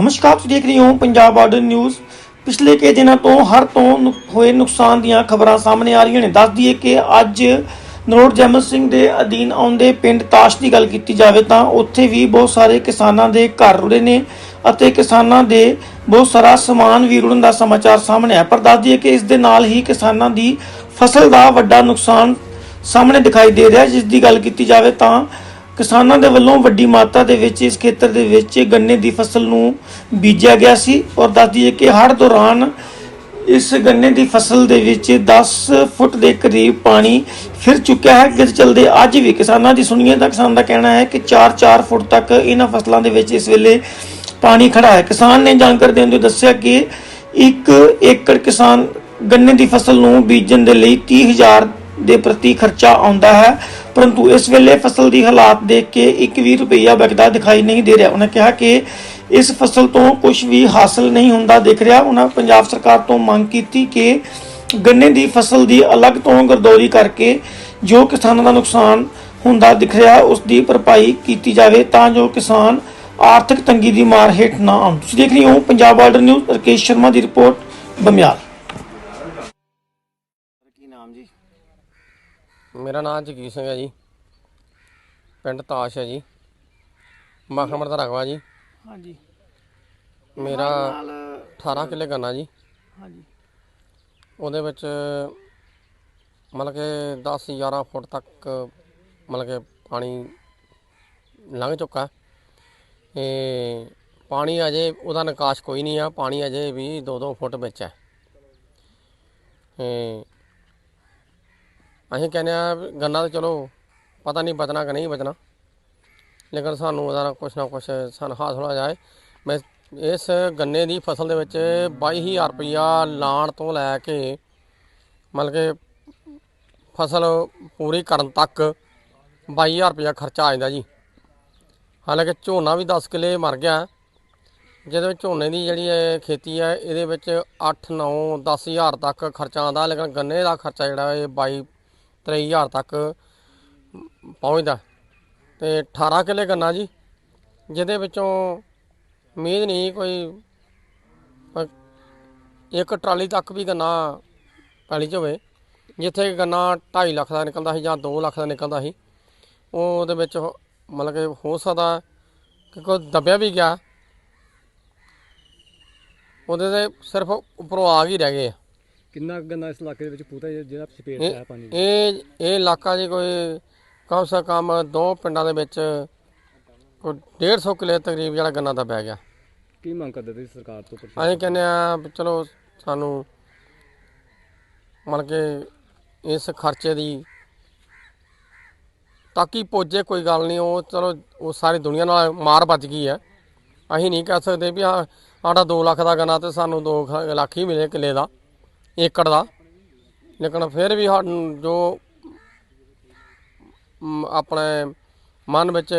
ਨਮਸਕਾਰ, ਤੁਸੀਂ ਦੇਖ ਰਹੇ ਹੋ ਪੰਜਾਬ ਬਾਰਡਰ ਨਿਊਜ਼ ਪਿਛਲੇ ਕਈ ਦਿਨਾਂ ਤੋਂ ਹਰ ਤੋਂ ਹੋਏ ਨੁਕਸਾਨ ਦੀਆਂ ਖਬਰਾਂ ਸਾਹਮਣੇ ਆ ਰਹੀਆਂ ਨੇ। ਦੱਸ ਦਈਏ ਕਿ ਅੱਜ ਨਰੋੜ ਜੈਮਲ ਸਿੰਘ ਦੇ ਅਧੀਨ ਆਉਂਦੇ ਪਿੰਡ ਤਾਸ਼ ਦੀ ਗੱਲ ਕੀਤੀ ਜਾਵੇ ਤਾਂ ਉੱਥੇ ਵੀ ਬਹੁਤ ਸਾਰੇ ਕਿਸਾਨਾਂ ਦੇ ਘਰ ਰੁੜੇ ਨੇ ਅਤੇ ਕਿਸਾਨਾਂ ਦੇ ਬਹੁਤ ਸਾਰਾ ਸਮਾਨ ਵੀ ਰੁੜਨ ਦਾ ਸਮਾਚਾਰ ਸਾਹਮਣੇ ਆ ਪਰ ਦੱਸ ਦਈਏ ਕਿ ਇਸ ਦੇ ਨਾਲ ਹੀ ਕਿਸਾਨਾਂ ਦੀ ਫਸਲ ਦਾ ਵੱਡਾ ਨੁਕਸਾਨ ਸਾਹਮਣੇ ਦਿਖਾਈ ਦੇ ਰਿਹਾ। ਜਿਸ ਦੀ ਗੱਲ ਕੀਤੀ ਜਾਵੇ ਤਾਂ ਕਿਸਾਨਾਂ ਦੇ ਵੱਲੋਂ ਵੱਡੀ ਮਾਤਰਾ ਦੇ ਵਿੱਚ ਇਸ ਖੇਤਰ ਦੇ ਵਿੱਚ ਗੰਨੇ ਦੀ ਫਸਲ ਨੂੰ ਬੀਜਿਆ ਗਿਆ ਸੀ ਔਰ ਦੱਸ ਦਈਏ ਕਿ ਹੜ੍ਹ ਦੌਰਾਨ ਇਸ ਗੰਨੇ ਦੀ ਫਸਲ ਦੇ ਵਿੱਚ 10 ਫੁੱਟ ਦੇ ਕਰੀਬ ਪਾਣੀ ਫਿਰ ਚੁੱਕਿਆ ਹੈ। ਜਿਸ ਚਲਦੇ ਅੱਜ ਵੀ ਕਿਸਾਨਾਂ ਦੀ ਸੁਣੀਏ ਤਾਂ ਕਿਸਾਨ ਦਾ ਕਹਿਣਾ ਹੈ ਕਿ 4-4 ਫੁੱਟ ਤੱਕ ਇਹਨਾਂ ਫਸਲਾਂ ਦੇ ਵਿੱਚ ਇਸ ਵੇਲੇ ਪਾਣੀ ਖੜਾ ਹੈ। ਕਿਸਾਨ ਨੇ ਜਾਣਕਾਰੀ ਦੇਣ ਦੇ ਦੱਸਿਆ ਕਿ ਇੱਕ ਏਕੜ ਕਿਸਾਨ ਗੰਨੇ ਦੀ ਫਸਲ ਨੂੰ ਬੀਜਣ ਦੇ ਲਈ 30000 ਦੇ ਪ੍ਰਤੀ ਖਰਚਾ ਆਉਂਦਾ ਹੈ। ਪਰੰਤੂ ਇਸ ਵੇਲੇ ਫਸਲ ਦੀ ਹਾਲਾਤ ਦੇਖ ਕੇ 1 ਰੁਪਈਆ ਬਚਦਾ ਦਿਖਾਈ ਨਹੀਂ ਦੇ ਰਿਹਾ। ਉਹਨਾਂ ਕਿਹਾ ਕਿ ਇਸ ਫਸਲ ਤੋਂ ਕੁਝ ਵੀ ਹਾਸਲ ਨਹੀਂ ਹੁੰਦਾ ਦਿਖ ਰਿਹਾ। ਉਹਨਾਂ ਪੰਜਾਬ ਸਰਕਾਰ ਤੋਂ ਮੰਗ ਕੀਤੀ ਕਿ ਗੰਨੇ ਦੀ ਫਸਲ ਦੀ ਅਲੱਗ ਤੋਂ ਗਰਦੌਰੀ ਕਰਕੇ ਜੋ ਕਿਸਾਨਾਂ ਦਾ ਨੁਕਸਾਨ ਹੁੰਦਾ ਦਿਖ ਰਿਹਾ, ਉਸ ਦੀ ਭਰਪਾਈ ਕੀਤੀ ਜਾਵੇ ਤਾਂ ਜੋ ਕਿਸਾਨ ਆਰਥਿਕ ਤੰਗੀ ਦੀ ਮਾਰ ਹੇਠ ਨਾ ਆਉਣ। ਤੁਸੀਂ ਦੇਖ ਰਹੇ ਹੋ ਪੰਜਾਬ ਬਾਰਡਰ ਨਿਊਜ਼, ਰਕੇਸ਼ ਸ਼ਰਮਾ ਦੀ ਰਿਪੋਰਟ, ਬਮਿਆਲ। ਕੀ ਨਾਮ ਜੀ? ਮੇਰਾ ਨਾਮ ਜਗੀਰ ਸਿੰਘ ਹੈ ਜੀ। ਪਿੰਡ ਤਾਸ਼ ਹੈ ਜੀ। ਮਖਮੜ ਦਾ ਰਕਬਾ ਜੀ। ਹਾਂਜੀ। ਮੇਰਾ ਨਾਲ 18 ਕਿੱਲੇ ਗੰਨਾ ਜੀ। ਹਾਂਜੀ। ਉਹਦੇ ਵਿੱਚ ਮਤਲਬ ਕਿ 10 11 ਫੁੱਟ ਤੱਕ ਮਤਲਬ ਕਿ ਪਾਣੀ ਲੰਘ ਚੁੱਕਾ। ਤੇ ਪਾਣੀ ਅਜੇ ਉਹਦਾ ਨਿਕਾਸ ਕੋਈ ਨਹੀਂ ਆ। ਪਾਣੀ ਅਜੇ ਵੀ 2-2 ਫੁੱਟ ਵਿੱਚ ਹੈ। ਤੇ ਅਸੀਂ ਕਹਿੰਦੇ ਆ ਵੀ ਗੰਨਾ ਤਾਂ ਚਲੋ ਪਤਾ ਨਹੀਂ ਬਚਣਾ ਕਿ ਨਹੀਂ ਬਚਣਾ। ਲੇਕਿਨ ਸਾਨੂੰ ਉਹਦਾ ਕੁਛ ਨਾ ਕੁਛ ਸਾਨੂੰ ਹਾਸਲ ਹੋ ਜਾਏ ਮੈਂ ਇਸ ਗੰਨੇ ਦੀ ਫਸਲ ਦੇ ਵਿੱਚ 22000 ਰੁਪਇਆ ਲਾਣ ਤੋਂ ਲੈ ਕੇ ਮਤਲਬ ਕਿ ਫਸਲ ਪੂਰੀ ਕਰਨ ਤੱਕ 22000 ਰੁਪਇਆ ਖਰਚਾ ਆ ਜਾਂਦਾ ਜੀ। ਹਾਲਾਂਕਿ ਝੋਨਾ ਵੀ 10 ਕਿੱਲੇ ਮਰ ਗਿਆ। ਜਿਹਦੇ ਵਿੱਚ ਝੋਨੇ ਦੀ ਜਿਹੜੀ ਇਹ ਖੇਤੀ ਹੈ, ਇਹਦੇ ਵਿੱਚ 8 9 10000 ਤੱਕ ਖਰਚਾ ਆਉਂਦਾ। ਲੇਕਿਨ ਗੰਨੇ ਦਾ ਖਰਚਾ ਜਿਹੜਾ ਇਹ 22 23000 ਤੱਕ ਪਹੁੰਚਦਾ। ਤੇ 18 ਕਿੱਲੇ ਗੰਨਾ ਜੀ, ਜਿਹਦੇ ਵਿੱਚੋਂ ਉਮੀਦ ਨਹੀਂ ਕੋਈ ਇੱਕ ਟਰਾਲੀ ਤੱਕ ਵੀ ਗੰਨਾ ਪੈਲੀ 'ਚ ਹੋਵੇ, ਜਿੱਥੇ ਗੰਨਾ 2.5 ਲੱਖ ਦਾ ਨਿਕਲਦਾ ਸੀ ਜਾਂ 2 ਲੱਖ ਦਾ ਨਿਕਲਦਾ ਸੀ ਉਹ ਉਹਦੇ ਵਿੱਚ ਮਤਲਬ ਕਿ ਹੋ ਸਕਦਾ ਕਿ ਕੋਈ ਦੱਬਿਆ ਵੀ ਗਿਆ। ਉਹਦੇ ਤੇ ਸਿਰਫ ਉੱਪਰੋਂ ਆਗ ਹੀ ਰਹਿ ਗਏ ਆ। ਕਿੰਨਾ ਕੁ ਗੰਨਾ ਇਸ ਇਲਾਕੇ ਦੇ ਵਿੱਚ ਪੂਤਾ ਜਿਹੜਾ ਇਹ ਹੈ ਪਾਣੀ? ਦੀ? ਇਹ ਇਹ ਇਲਾਕਾ ਜੀ ਕੋਈ ਕਮ ਸੇ ਕਮ ਦੋ ਪਿੰਡਾਂ ਦੇ ਵਿੱਚ ਕੋਈ 150 ਕਿਲੇ ਤਕਰੀਬ ਜਿਹੜਾ ਗੰਨਾ ਦਾ ਬਹਿ ਗਿਆ। ਕੀ ਮੰਗ ਕਰਦੇ ਤੁਸੀਂ ਸਰਕਾਰ ਤੋਂ ਪ੍ਰਸ਼ਾਸਨ ਅਸੀਂ ਕਹਿੰਦੇ ਆ ਵੀ ਚਲੋ ਸਾਨੂੰ ਮਤਲਬ ਕਿ ਇਸ ਖਰਚੇ ਦੀ ਤਾਕੀ ਪੋਜੇ ਕੋਈ ਗੱਲ ਨਹੀਂ ਉਹ ਚਲੋ ਉਹ ਸਾਰੀ ਦੁਨੀਆ ਨਾਲ ਮਾਰ ਵੱਜ ਗਈ ਹੈ। ਅਸੀਂ ਨਹੀਂ ਕਹਿ ਸਕਦੇ ਵੀ ਹਾਂ ਸਾਡਾ 2 ਲੱਖ ਦਾ ਗੰਨਾ ਤੇ ਸਾਨੂੰ 2 ਲੱਖ ਹੀ ਮਿਲੇ ਕਿੱਲੇ ਦਾ। ਏਕੜ ਦਾ। ਲੇਕਿਨ ਫਿਰ ਵੀ ਸਾਨੂੰ ਜੋ ਆਪਣੇ ਮਨ ਵਿੱਚ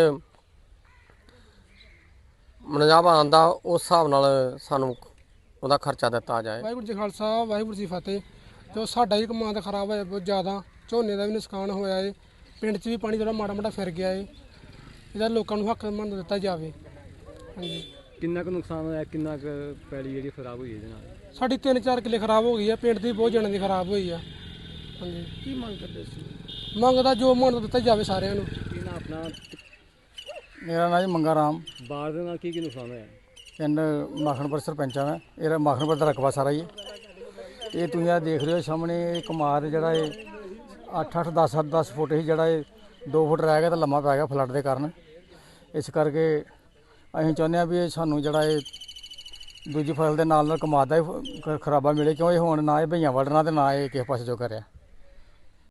ਮਨਜਾਵਾ ਆਂਦਾ ਉਸ ਹਿਸਾਬ ਨਾਲ ਸਾਨੂੰ ਉਹਦਾ ਖਰਚਾ ਦਿੱਤਾ ਜਾਏ। ਵਾਹਿਗੁਰੂ ਜੀ ਖਾਲਸਾ, ਵਾਹਿਗੁਰੂ ਜੀ ਫਤਿਹ। ਜੋ ਸਾਡਾ ਹੀ ਕਮਾਂਡ ਖਰਾਬ ਹੋਇਆ ਬਹੁਤ ਜ਼ਿਆਦਾ, ਝੋਨੇ ਦਾ ਵੀ ਨੁਕਸਾਨ ਹੋਇਆ ਏ, ਪਿੰਡ 'ਚ ਵੀ ਪਾਣੀ ਜਿਹੜਾ ਮਾੜਾ ਮਾੜਾ ਫਿਰ ਗਿਆ ਏ। ਇਹਦਾ ਲੋਕਾਂ ਨੂੰ ਹੱਕ ਮੰਨ ਦਿੱਤਾ ਜਾਵੇ। ਹਾਂਜੀ। ਕਿੰਨਾ ਕੁ ਨੁਕਸਾਨ ਹੋਇਆ ਕਿੰਨਾ ਕੁ ਪੈਲੀ ਜਿਹੜੀ ਖਰਾਬ ਹੋਈ ਇਹਦੇ ਨਾਲ? ਸਾਡੀ 3-4 ਕਿੱਲੇ ਖਰਾਬ ਹੋ ਗਈ ਆ ਪਿੰਡ ਦੀ ਬਹੁਤ ਜਣਾਂ ਦੀ ਖਰਾਬ ਹੋਈ ਆ। ਹਾਂਜੀ। ਕੀ ਮੰਗ ਕਰਦੇ ਸੀ? ਮੰਗਦਾ ਜੋ ਮੰਨ ਦਿੱਤਾ ਜਾਵੇ ਸਾਰਿਆਂ ਨੂੰ। ਇਹਨਾਂ ਆਪਣਾ? ਮੇਰਾ ਨਾਮ ਜੀ ਮੰਗਾ ਰਾਮ। ਬਾੜ ਦੇ ਨਾਲ ਕੀ ਕੀ ਨੁਕਸਾਨ ਹੋਇਆ? ਪਿੰਡ ਮੱਖਣਪੁਰ ਸਰਪੰਚ ਆ ਮੈਂ। ਇਹਦਾ ਮੱਖਣਪੁਰ ਦਾ ਰਕਬਾ ਸਾਰਾ ਹੀ ਹੈ। ਇਹ ਤੁਸੀਂ ਆ ਦੇਖ ਰਹੇ ਹੋ ਸਾਹਮਣੇ ਇਹ ਕਮਾਦ ਜਿਹੜਾ ਇਹ 8 8 10 10 ਫੁੱਟ ਹੀ ਜਿਹੜਾ ਇਹ 2 ਫੁੱਟ ਰਹਿ ਗਿਆ ਤਾਂ ਲੰਮਾ ਪੈ ਗਿਆ ਫਲੱਡ ਦੇ ਕਾਰਨ। ਇਸ ਕਰਕੇ ਅਸੀਂ ਚਾਹੁੰਦੇ ਆ ਵੀ ਇਹ ਸਾਨੂੰ ਜਿਹੜਾ ਇਹ ਦੂਜੀ ਫਸਲ ਦੇ ਨਾਲ ਨਾਲ ਕਮਾਦ ਦਾ ਹੀ ਖ- ਖਰਾਬਾ ਮਿਲੇ ਕਿਉਂ ਇਹ ਹੁਣ ਨਾ ਇਹ ਭਈਆਂ ਵੜਨਾ ਤੇ ਨਾ ਇਹ ਕਿਸੇ ਪਾਸੇ ਜੋ ਕਰਿਆ।